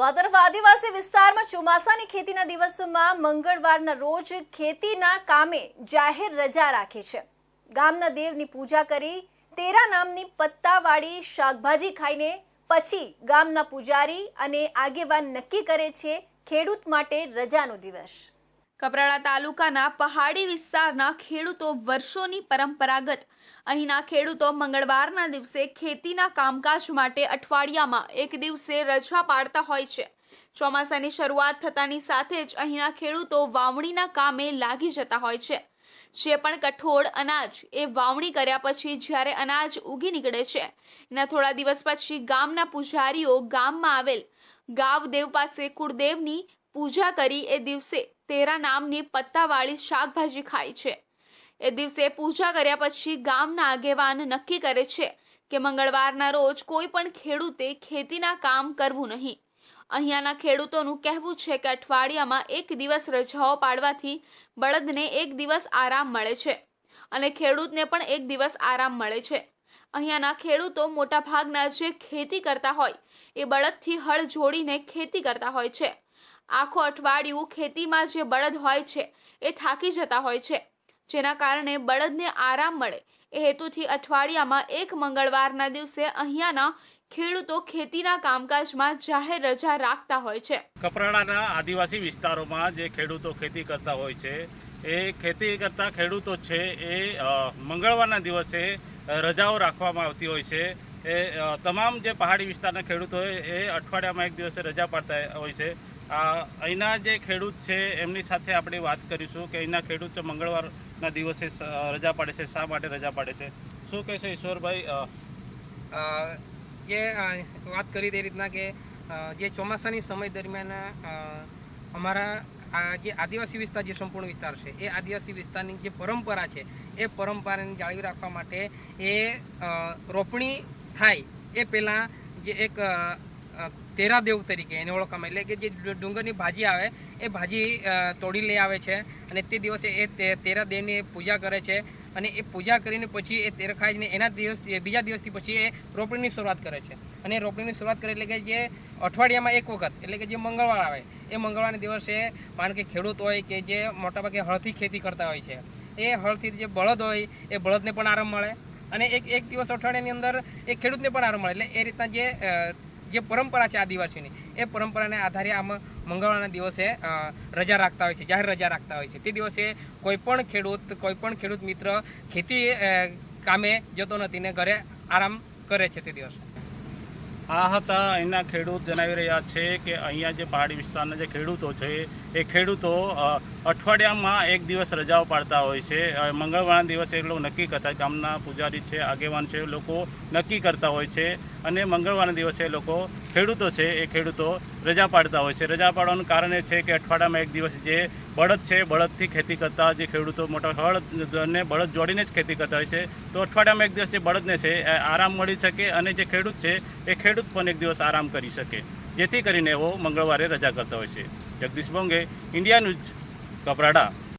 તો આ તરફ આદિવાસી વિસ્તારમાં ચોમાસાની ખેતીના દિવસોમાં મંગળવારના રોજ ખેતીના કામે જાહેર રજા રાખી છે. ગામના દેવની પૂજા કરી તેરા નામની પત્તાવાળી શાકભાજી ખાઈને પછી ગામના પૂજારી અને આગેવાન નક્કી કરે છે ખેડૂત માટે રજાનો દિવસ. કપરાડા તાલુકાના પહાડી વિસ્તારના ખેડૂતો વર્ષોની પરંપરાગત. અહીંના ખેડૂતો મંગળવારના દિવસે ખેતીના કામકાજ માટે અઠવાડિયામાં એક દિવસે રજા પાડતા હોય છે. ચોમાસાની શરૂઆત થતાની સાથે જ અહીંના ખેડૂતો વાવણીના કામે લાગી જતા હોય છે. જે પણ કઠોળ અનાજ એ વાવણી કર્યા પછી જ્યારે અનાજ ઉગી નીકળે છે, એના થોડા દિવસ પછી ગામના પૂજારીઓ ગામમાં આવેલ ગાવદેવ પાસે કુળદેવની પૂજા કરી એ દિવસે તેરા નામની પત્તાવાળી શાકભાજી ખાય છે. એ દિવસે પૂજા કર્યા પછી ગામના આગેવાન નક્કી કરે છે કે મંગળવારના રોજ કોઈ પણ ખેડૂતે ખેતીના કામ કરવું નહીં. અહીંયાના ખેડૂતોનું કહેવું છે કે અઠવાડિયામાં એક દિવસ રજાઓ પાડવાથી બળદને એક દિવસ આરામ મળે છે અને ખેડૂતને પણ એક દિવસ આરામ મળે છે. અહીંયાના ખેડૂતો મોટાભાગના જે ખેતી કરતા હોય એ બળદથી હળ જોડીને ખેતી કરતા હોય છે. આખો અઠવાડિયું ખેતીમાં જે બળદ હોય છે, એ થાકી જતા હોય છે. જેના કારણે બળદને આરામ મળે. એ હેતુથી અઠવાડિયામાં એક મંગળવારના દિવસે અહીંયાના ખેડૂતો ખેતીના કામકાજમાં જાહેર રજા રાખતા હોય છે. કપરાડાના આદિવાસી વિસ્તારોમાં જે ખેડૂતો ખેતી કરતા હોય છે, એ ખેતી કરતા ખેડૂતો છે, એ મંગળવારના દિવસે રજાઓ રાખવામાં આવતી હોય છે. એ તમામ જે પહાડી વિસ્તારના ખેડૂતો હોય, એ અઠવાડિયામાં એક દિવસે રજા પાડતા હોય છે. અહીંના જે ખેડૂત છે એમની સાથે આપણે વાત કરીશું કે અહીંના ખેડૂતો મંગળવારના દિવસે રજા પાડે છે શા માટે રજા પાડે છે? શું કહેશે ઈશ્વરભાઈ? અ, અ, જે વાત કરી તે રીતના કે જે ચોમાસાની સમય દરમિયાન અમારા આ જે આદિવાસી વિસ્તાર જે સંપૂર્ણ વિસ્તાર છે એ આદિવાસી વિસ્તારની જે પરંપરા છે એ પરંપરાને જાળવી રાખવા માટે એ રોપણી થાય એ પહેલાં જે એક તેરા દેવ તરીકે એને ઓળખવામાં એટલે કે જે ડુંગરની ભાજી આવે, એ ભાજી તોડી લઈ આવે છે અને તે દિવસે એ તેરા દેવની પૂજા કરે છે અને એ પૂજા કરીને પછી એ તેર ખાઈને એના દિવસ બીજા દિવસથી પછી એ રોપણીની શરૂઆત કરે છે. અને રોપણીની શરૂઆત કરે એટલે કે જે અઠવાડિયામાં એક વખત, એટલે કે જે મંગળવાર આવે, એ મંગળવારના દિવસે માન કે ખેડૂત હોય કે જે મોટાભાગે હળથી ખેતી કરતા હોય છે, એ હળથી જે બળદ હોય, એ બળદને પણ આરામ મળે અને એક એક દિવસ અઠવાડિયાની અંદર એ ખેડૂતને પણ આરામ મળે. એટલે એ રીતના જે જે પરંપરા છે આદિવાસીઓની, એ પરંપરાને આધારે આમાં મંગળવારના દિવસે રજા રાખતા હોય છે, જાહેર રજા રાખતા હોય છે. તે દિવસે કોઈપણ ખેડૂત કોઈપણ ખેડૂત મિત્ર ખેતી કામે જતો નથી ને ઘરે આરામ કરે છે તે દિવસે. આ હતા અહીંના ખેડૂત જણાવી રહ્યા છે કે અહીંયા જે પહાડી વિસ્તારના જે ખેડૂતો છે, એ ખેડૂતો અઠવાડિયામાં એક દિવસ રજાઓ પાડતા હોય છે. મંગળવારના દિવસે એ લોકો નક્કી કરતા ગામના પૂજારી છે, આગેવાન છે લોકો નક્કી કરતા હોય છે. અને મંગળવારના દિવસે લોકો ખેડૂતો છે, એ ખેડૂતો રજા પાડતા હોય છે. રજા પાડવાનું કારણ એ છે કે અઠવાડિયામાં એક દિવસ જે બળદ છે, બળદથી ખેતી કરતા જે ખેડૂતો મોટા હળ બળદ જોડીને જ ખેતી કરતા હોય છે. તો અઠવાડિયામાં એક દિવસ જે બળદને છે આરામ મળી શકે અને જે ખેડૂત છે, એ ખેડૂત પણ એક દિવસ આરામ કરી શકે. જેથી કરીને એવો મંગળવારે રજા કરતા હોય છે. Jagdish Bonge, India news, Kaprada.